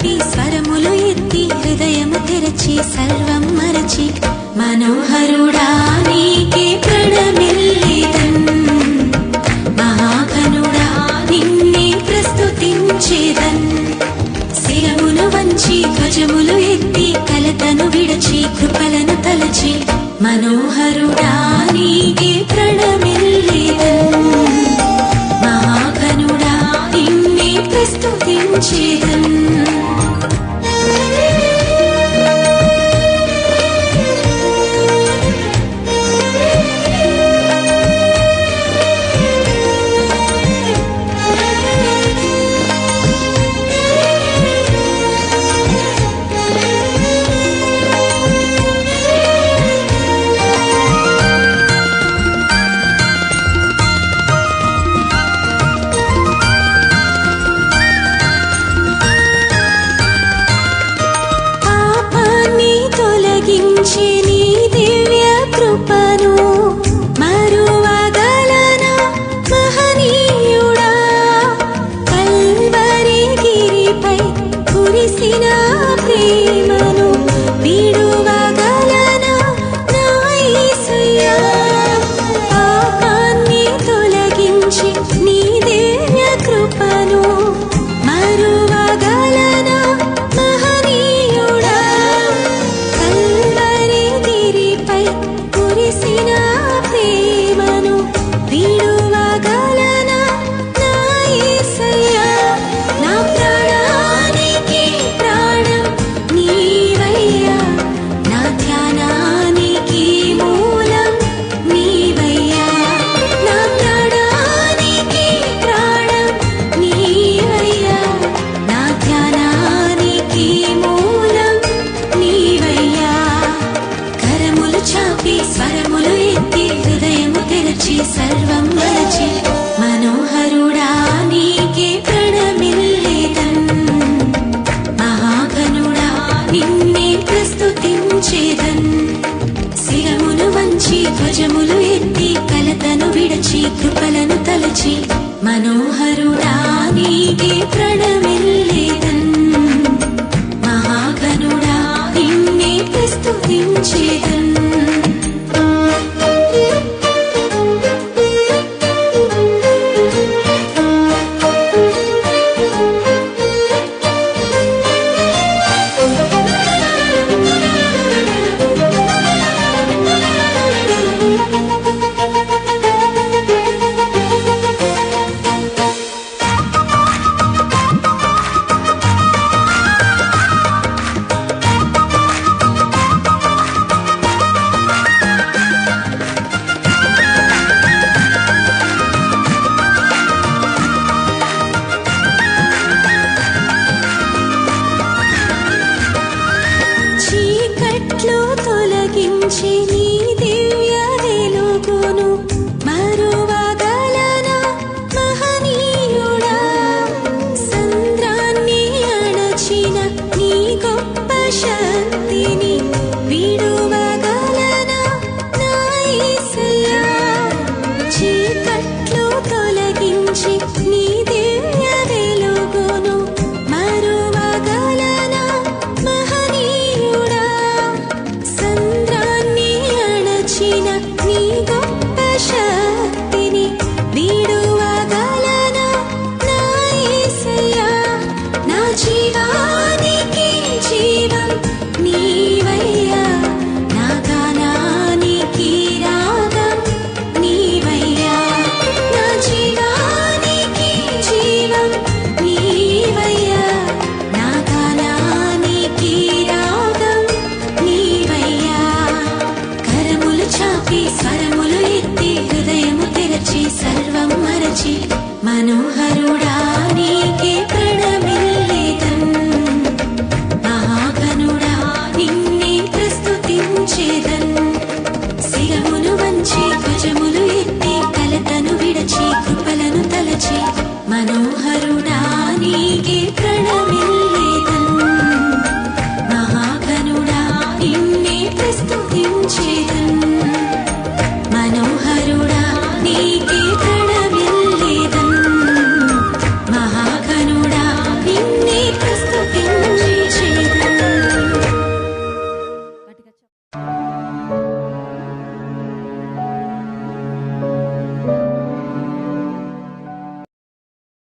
చెప్పి స్వరములు ఎత్తి హృదయము తెరచి సర్వం మరచి మనోహరుడా నీకే ప్రణమిల్లేదన్. మహాఘనుడా నిన్నే ప్రస్తుతించేదన్. శిరములు వంచి ధ్వజములు ఎత్తి కలతను విడచి కృపలను తలచి మనోహరుడా స్తుతించిదన్ മറച്ചി മനോഹരുടാനീകെ പ്രണമില്ലേതൻ മഹാഘനുടാ നിന്നെ പ്രസ്തുതിച്ചേതൻ పలికి స్వరములు ఎత్తి హృదయము తెరచి సర్వం మరచి మనోహరుడా.